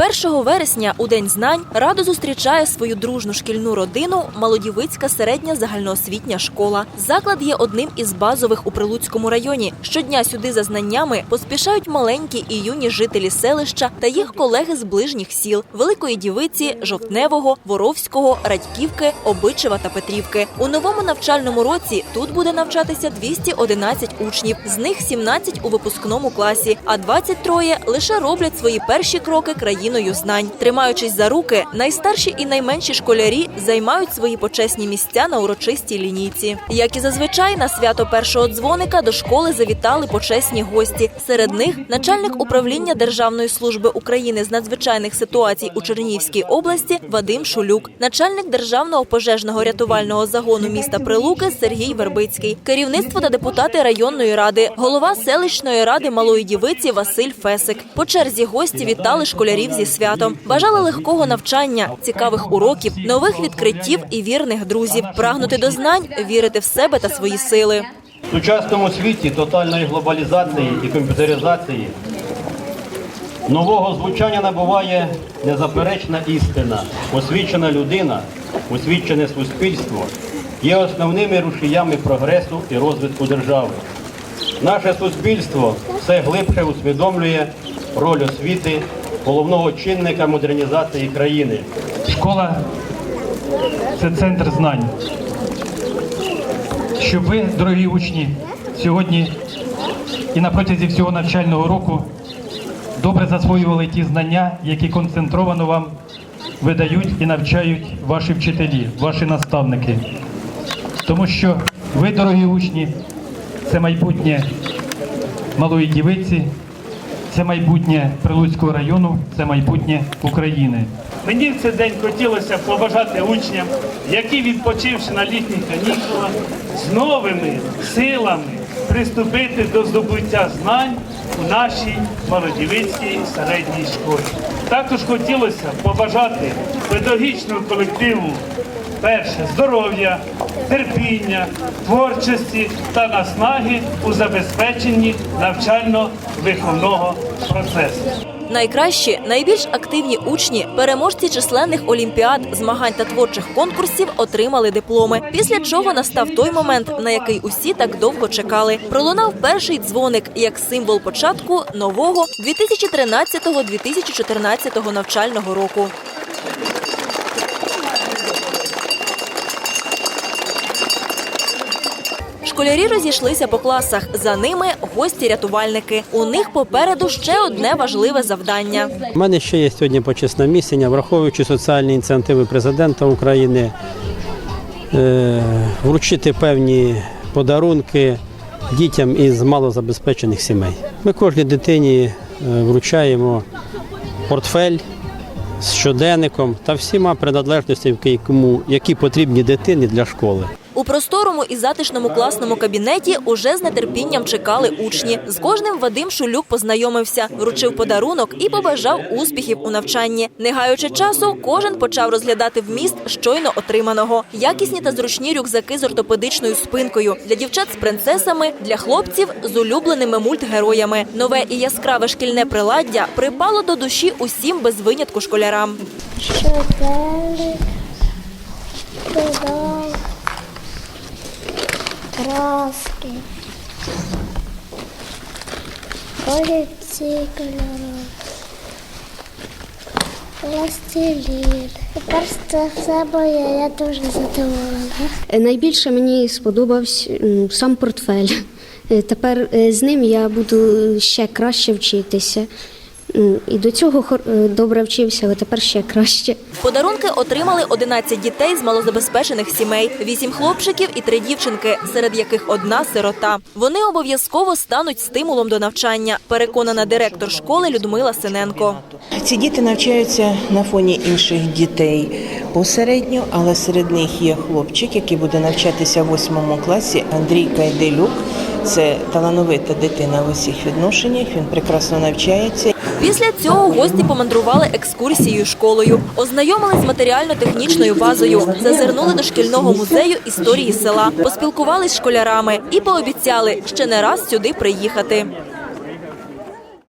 1 вересня у День знань радо зустрічає свою дружну шкільну родину Малодівицька середня загальноосвітня школа. Заклад є одним із базових у Прилуцькому районі. Щодня сюди за знаннями поспішають маленькі і юні жителі селища та їх колеги з ближніх сіл Великої Дівиці, Жовтневого, Воровського, Радьківки, Обичева та Петрівки. У новому навчальному році тут буде навчатися 211 учнів, з них 17 у випускному класі, а 23 лише роблять свої перші кроки країною знань. Тримаючись за руки, найстарші і найменші школярі займають свої почесні місця на урочистій лінійці. Як і зазвичай, на свято першого дзвоника до школи завітали почесні гості. Серед них начальник управління Державної служби України з надзвичайних ситуацій у Чернігівській області Вадим Шулюк, начальник державного пожежного рятувального загону міста Прилуки Сергій Вербицький, керівництво та депутати районної ради, голова селищної ради Малої Дівиці Василь Фесик. По черзі гості вітали школярів зі святом, бажали легкого навчання, цікавих уроків, нових відкриттів і вірних друзів, прагнути до знань, вірити в себе та свої сили. В сучасному світі тотальної глобалізації і комп'ютеризації нового звучання набуває незаперечна істина. Освічена людина, освічене суспільство є основними рушіями прогресу і розвитку держави. Наше суспільство все глибше усвідомлює роль освіти, головного чинника модернізації країни. Школа це центр знань. Щоб ви, дорогі учні, сьогодні і на протязі всього навчального року добре засвоювали ті знання, які концентровано вам видають і навчають ваші вчителі, ваші наставники. Тому що ви, дорогі учні, це майбутнє малої дівиці, це майбутнє Прилуцького району, це майбутнє України. Мені в цей день хотілося побажати учням, які відпочивши на літніх канікулах, з новими силами приступити до здобуття знань у нашій Молодівицькій середній школі. Також хотілося побажати педагогічному колективу перше здоров'я, терпіння, творчості та наснаги у забезпеченні навчально-виховного процесу. Найкращі, найбільш активні учні, переможці численних олімпіад, змагань та творчих конкурсів отримали дипломи. Після чого настав той момент, на який усі так довго чекали. Пролунав перший дзвоник як символ початку нового 2013-2014 навчального року. Школярі розійшлися по класах. За ними гості-рятувальники. У них попереду ще одне важливе завдання. У мене ще є сьогодні почесне місія, враховуючи соціальні ініціативи президента України, е, вручити певні подарунки дітям із малозабезпечених сімей. Ми кожній дитині е, вручаємо портфель з щоденником та всіма приналежностями, кому- які потрібні дитині для школи. У просторому і затишному класному кабінеті уже з нетерпінням чекали учні. З кожним Вадим Шулюк познайомився, вручив подарунок і побажав успіхів у навчанні. Не гаючи часу, кожен почав розглядати вміст щойно отриманого. Якісні та зручні рюкзаки з ортопедичною спинкою для дівчат з принцесами, для хлопців з улюбленими мультгероями. Нове і яскраве шкільне приладдя припало до душі усім без винятку школярам. Педал, краски, олівці кольорові, пластилін. Тепер це все моє, я дуже задоволена. Е, Найбільше мені сподобався сам портфель. Е, Тепер е, з ним я буду ще краще вчитися. І до цього е, добре вчився, але тепер ще краще. Подарунки отримали 11 дітей з малозабезпечених сімей, 8 хлопчиків і 3 дівчинки, серед яких одна сирота. Вони обов'язково стануть стимулом до навчання, переконана директор школи Людмила Синенко. Ці діти навчаються на фоні інших дітей посередньо, але серед них є хлопчик, який буде навчатися в восьмому класі. Андрій Кайделюк. Це талановита дитина в усіх відношеннях. Він прекрасно навчається. Після цього гості помандрували екскурсією школою, ознайомились з матеріально-технічною базою, зазирнули до шкільного музею історії села, поспілкувались з школярами і пообіцяли ще не раз сюди приїхати.